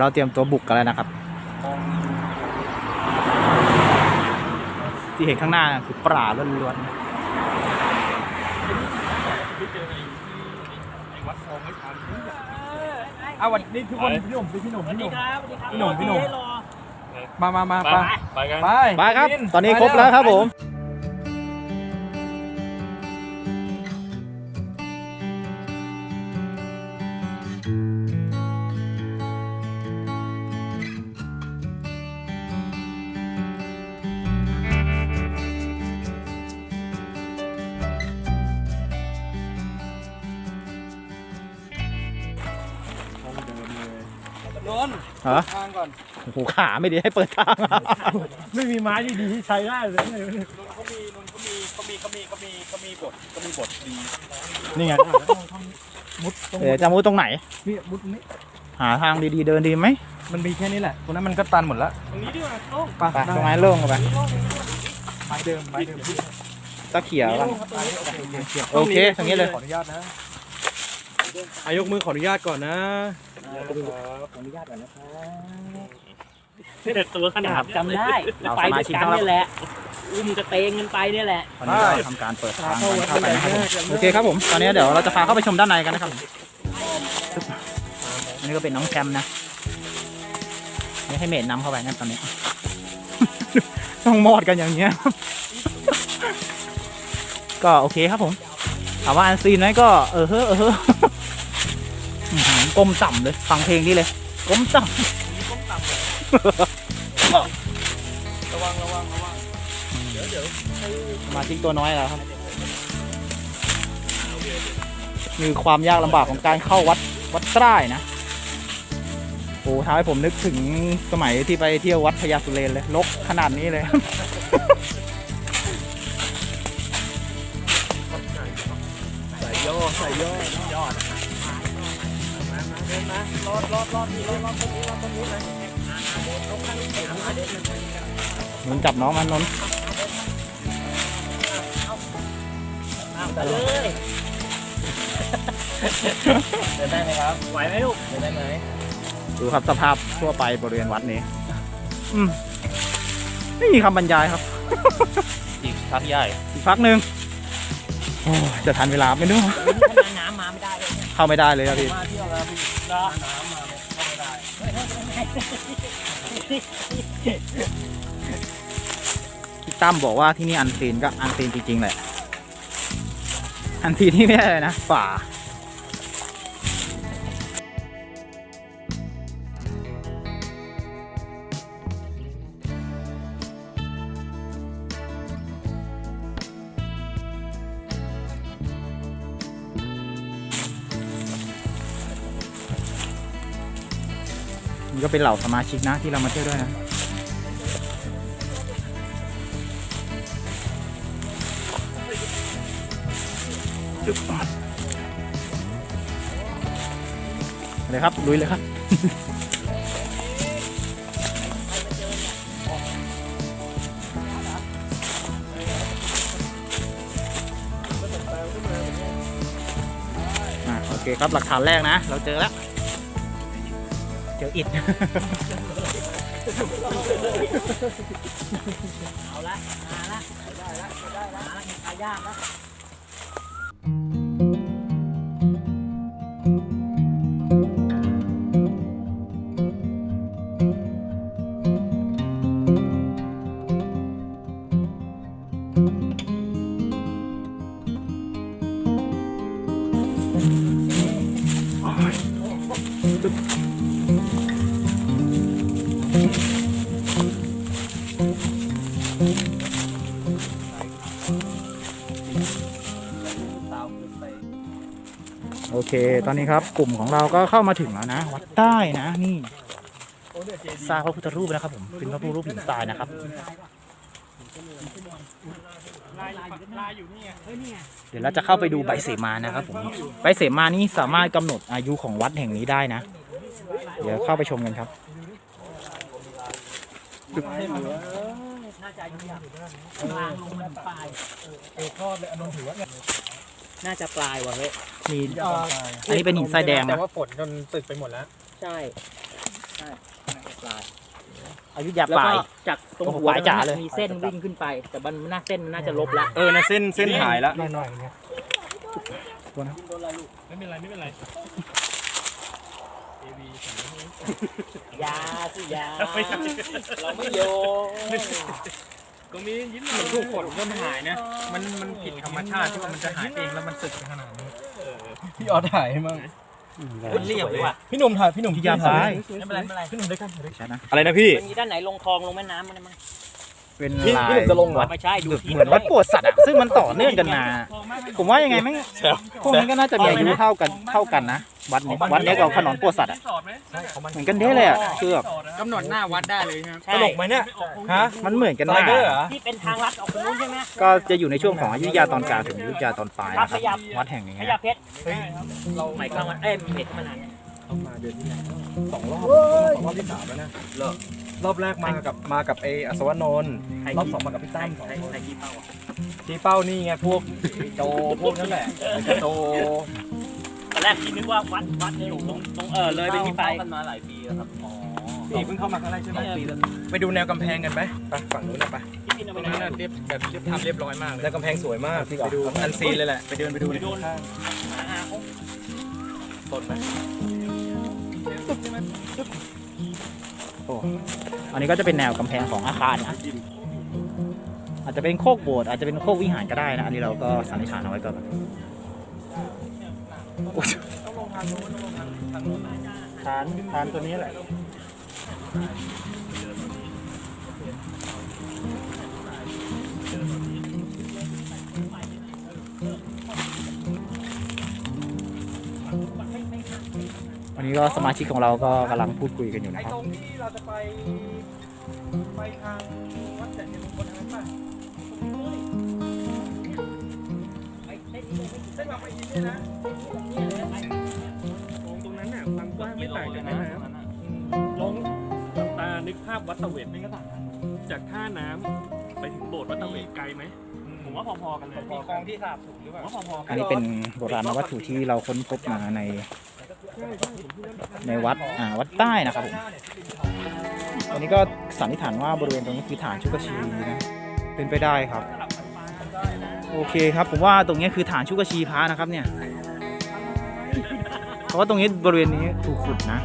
เราเตรียมตัวบุกกันแล้วนะครับ ที่เห็นข้างหน้าคือปลาล้วนเอาวันนี้ทุกคนพี่หนุ่มพี่หนุ่มพี่หนุ่มครับพี่หนุ่มพี่หนุ่มให้รอมามามาไปไปไปกันไปๆไปครับวิตอนนี้ครบแล้วครับผม นนท์ฮะทางก่อนโอ้โหขาไม่ดีให้เปิดทางไม่มีไม้ดีๆที่ใช้ได้เลยนนเขามีนนเขามีเขามีเขามีเขามีเขามีบทเขามีบทดีนี่ไงมุดตรงเดี๋ยวจะมุดตรงไหนนี่มุดนี่หาทางดีๆเดินดีไหมมันมีแค่นี้แหละตรงนั้นมันก็ตันหมดแล้วตรงนี้ดีกว่าโต้งไปไปตรงไหนโล่งเข้าไปไม้เดิมไม้เดิมพี่ตะเขียวกันโอเคตรงนี้เลยขออนุญาตนะ อายกมือขออนุญาตก่อนนะเด็ดตัวขนาดจำได้เราไปสมาด้วยชิกกันทั้งเรานี่แหละ อุ้มกระเตงกันไปเนี่ยแหละตอนนี้เราทำการเปิดทางกันเข้าไปนะครับผมโอเคครับผมตอนนี้เดี๋ยวเราจะพาเข้าไปชมด้านในกันนะครับผมอันนี้ก็เป็นน้องแชมป์นะไม่ให้เมดนำเข้าไปนั่นตอนนี้ ต้องมอดกันอย่างเงี้ยก็โอเคครับผมถามว่าอันซีนไหมก็เออเฮ้อเออเฮ้ออื้อหือ ก้มต่ำเลยฟังเพลงนี้เลยก้มต่ำระวังระวังระวังสมาชิกตัวน้อยแล้วครับมีความยากลำบากของการเข้าวัดวัดใต้นะโอ้ทำให้ผมนึกถึงสมัยที่ไปเที่ยววัดพญาสุเรนเลยลกขนาดนี้เลย รอดรอดรอดรอดรอดตรงนี้รอดตรงนี้เลยนนจับน้องมันนนไปเลยเดินได้ไหมครับ ไหวไหมลูกเดินได้ไหมดูครับสภาพทั่วไปบริเวณวัดนี้ อืมไม่มีคำบรรยายครับ อีกพักใหญ่อีกพักหนึ่งโอ้จะทันเวลาไหม่รู้ถ้ามาน้ำมาไม่ได้เลย เข้าไม่ได้เลยครับพี่ มาเที่ยวแล้วพี่น้ำมาเข้าไม่ได้พี่ตั้มบอกว่าที่นี่อันซีนก็อันซีนจริงๆแหละ อันซีนที่ไม่ใช่อะไรนะป่า ก็เป็นเหล่าสมาชิกนะที่เรามาเที่ยวด้วยนะเลยครับลุยเลยครับโอเคครับหลักฐานแรกนะ เราเจอแล้ว เจออิด เอาละ มาละได้ละได้ละมาละมีทายากละ เคตอนนี้ครับกลุ่มของเราก็เข้ามาถึงแล้วนะ วัดใต้นะนี่สร้างพระพุทธรูปนะครับผมเป็นพระพุทธรูปหินทรายนะครับเดี๋ยวเราจะเข้าไปดูใบเสมานะครับผมใบเสมานี่สามารถกำหนดอายุของวัดแห่งนี้ได้นะ เดี๋ยวเข้าไปชมกันครับน่าจะอายุยาวลางลงมันปลายเออทอดเลยอนนถือว่าน่าจะปลายว่ะเฮ้ย มีอันนี้เป็นหินทรายแดงแต่นะว่าฝนจนสึกไปหมดแล้วใช่อยุธยาแล้วปลาก็ย จากตรงโอ้โหหัวปลายจ๋าเลย มีเส้นวิ่งขึ้นไป แต่มันน่าเส้นมันน่าจะลบแล้วเออนะเส้นเส้นหายแล้วหน่อยๆเนี่ยไม่เป็นไรไม่เป็นไรยาสิยาไม่ใช่เราไม่โยนก็มียิ้มมันทุกคนก็มันหายนะ มันมันผิดธรรมชาติที่ว่ามันจะหายเองแล้วมันสึกขนาดนี้ พี่ออถ่ายให้มั่งมันเรียบเลยว่ะพี่หนุ่มถ่ายพี่หนุ่มอยุธยาปลายไม่เป็นไรไม่เป็นไรพี่หนุ่มด้วยกันใช่นะอะไรนะพี่มันมีด้านไหนลงคลองลงแม่น้ำมันมั้งเป็นพี่ลายพี่หนุ่มจะลงเหรอวัดไม่ใช่ดูที่เหมือนวัดโปวดสัตว์อะซึ่งมันต่อเนื่องกันมาผมว่ายังไงไม่งพวกนี้ก็น่าจะมีอายุเท่ากันเท่ากันนะ วัดนี้วัดนี้กับขนอนโปวดสัตว์อะเหมือนกันเด้เลยอะคือแบบกำหนดหน้าวัดได้เลยครับใช่ตลกไหมเนี่ยฮะมันเหมือนกันไซมากเดอร์เหรอที่เป็นทางลัดออกตรงนู้นใช่ไหมก็จะอยู่ในช่วงของอยุธยาตอนกลางถึงอยุธยาตอนปลายนะครับขยับวัดแห่งนี้ขยะเพชรเราใหม่เข้ามาเอ้ยเพชรเข้ามานานเนี่ยสองรอบรอบที่สามแล้วนะรอบแรกมากับมากับไออัศวนนท์รอบสองมากับพี่ตั้มสองใครคนใครขี้เป้าอะชี้เป้านี่ไงพวกโจพวกนั่นแหละโจต อนแรกพี่นึกว่าวัดวัดเนี่ยอยู่ตรงตรงเออเลยไปที่ไปกันมาหลายปีแล้วครับอ๋อพี่เพิ่งเข้ามาครั้งแรกใช่ไหมไปดูแนวกำแพงกันไหมไปฝั่งนู้นนะไปที่พี่นเอาตไปรงไหนนั้นน่ะเรียบแบบเรียบทำเรียบร้อยมากเลยแนวกำแพงสวยมากไปดูอันซีนเลยแหละไปเดินไปดูเลยอ่าเขาต้นไหมโอ้อันนี้ก็จะเป็นแนวกำแพงของอาคารนะ อาจจะเป็นโคกโบสถ์อาจจะเป็นโคกวิหารก็ได้นะ อันนี้เราก็สันนิษฐานเอาไว้ก่อน โอ้ยฐานฐานตัวนี้แหละวันนี้ก็สมาชิกของเราก็กำลังพูดคุยกันอยู่ไอนะครับ ตรงที่เราจะไปไปทางวัดแต่เนี่ยบนนั้นป่ะตรงนี้เลย ส้นบางปะอินเนี่ยนะตรงนั้นน่ะความกว้างไม่ต่างจากแม่น้ำลองหลับตานึกภาพวัดตะเวนจากท่าน้ำไปถึงโบสถ์วัดตะเวนไกลไหมผมว่าพอๆกันเลยมีคลองที่สาบสูงหรือผเปมล่าว่าพอๆกัอันนนี้เป็นโบราณวัตถุที่เราค้นพบมาในในวัดอ่าวัดใต้นะครับผมวันนี้ก็สันนิษฐานว่าบริเวณตรงนี้คือฐานชุกชีนะเป็นไปได้ครับ โอเคครับผมว่าตรงนี้คือฐานชุกชีพระนะครับเนี่ยเพราะว่าตรงนี้บริเวณนี้ถูกขุดนะ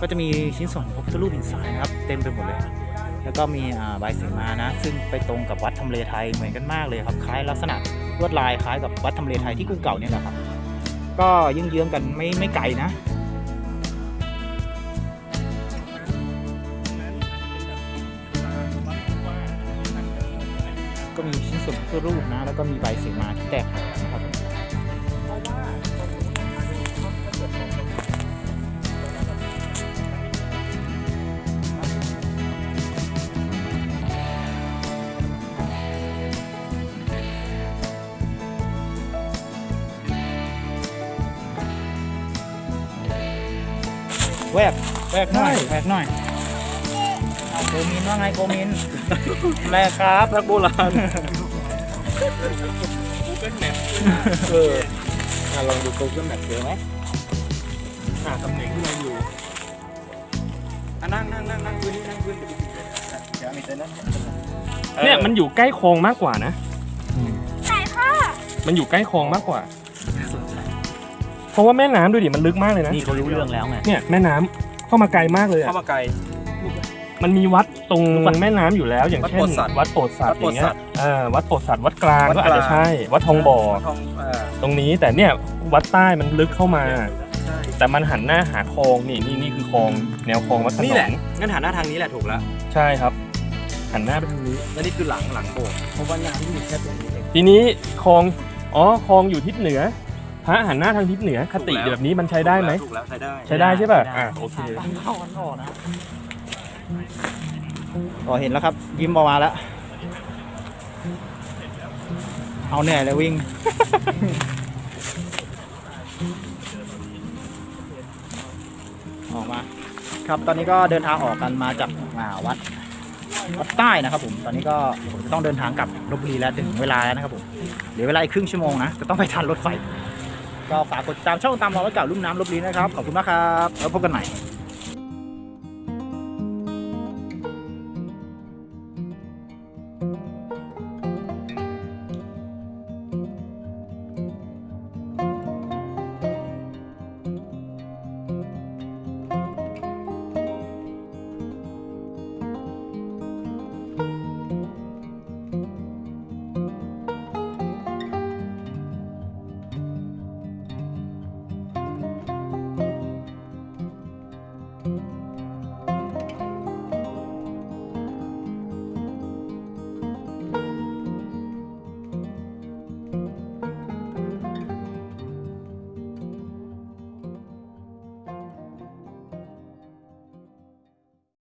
ก็จะมีชิ้นส่วนของพระพุทธรูปหินทรายนะครับ เต็มไปหมดเลย แล้วก็มีใบเสมานะ ซึ่งไปตรงกับวัดทำเลไทยเหมือนกันมากเลยครับคล้ายลักษณะลวดลายคล้ายกับวัดทำเลไทยที่กรุงเก่าเนี่ยแหละครับ ก็ยืงเยื้องกันไม่ไม่ไกลนะ พระพุทธรูปนะ แล้วก็มีใบเสมาที่แตกหักนะครับแวกแวกหน่อยแวกหน่อยเอาโกมินว่าไงโกมินแรกครับรักโบราณ เอออะลองดู Google Map เจอไหมหาตำแหน่งที่เราอยู่อะนั่งนั่งนั่งนั่งพื้นนี่นั่งพื้นเดี๋ยวมีเต็นท์นั้นเนี่ยมันอยู่ใกล้คลองมากกว่านะมันอยู่ใกล้คลองมากกว่า เพราะว่าแม่น้ำดูดิมันลึกมากเลยนะ นี่เขารู้เรื่องแล้วไง เนี่ยแม่น้ำเข้ามาไกลมากเลยอะเข้ามาไกล มันมีวัดตรงแม่น้ำอยู่แล้ว อย่างวัดเช่โปนรดสัตว์วัดโปรดสัตวัว์ดอโปรดย่างเงี้สัยตว์เออวัดโปรดสัตว์วัดกลางวัดก็อาจจะกลางใช่ วัดทองบ่อทองเอ่อตรงนี้แต่เนี่ยวัดใต้มันลึกเข้ามาใช่แต่มันหันหน้าหาคลองนี่นี่นี่คือคลองแนวคลองวัดขนนี่อแหละงงั้นหันหน้าทางนี้แหละถูกแล้วใช่ครับ หันหน้าไปทางนี้แล้วนี่คือหลังหลังโบสถ์เพราะว่าน้ำที่มีแค่ตรงนี้เองทีนี้คลองอ๋อคลองอยู่ทิศเหนือพระหันหน้าทางทิศเหนือคติแบบนี้มันใช้ได้ไหมถูกแล้วใช้ได้ใช้ได้ใช่ป่ะอะโอเคเข้า กันอเห็นแล้วครับ ยิ้มออกมาแล้ว เอาเหนื่อยเลยวิ่ง ออกมา ครับตอนนี้ก็เดินทางออกกันมาจากาวัดวัดใต้นะครับผม ตอนนี้ก็ผมจะต้องเดินทางกลับลบบุรีแล้วถึงเวลาแล้วนะครับผม เหลือเวลาอีกครึ่งชั่วโมงนะ จะต้องไปทันรถไฟ ก็ฝากกดติดตามช่องตามรอยวัดเก่าลุ่มน้ำลบบุรีนะครับ ขอบคุณมากครับ แล้วพบกันใหม่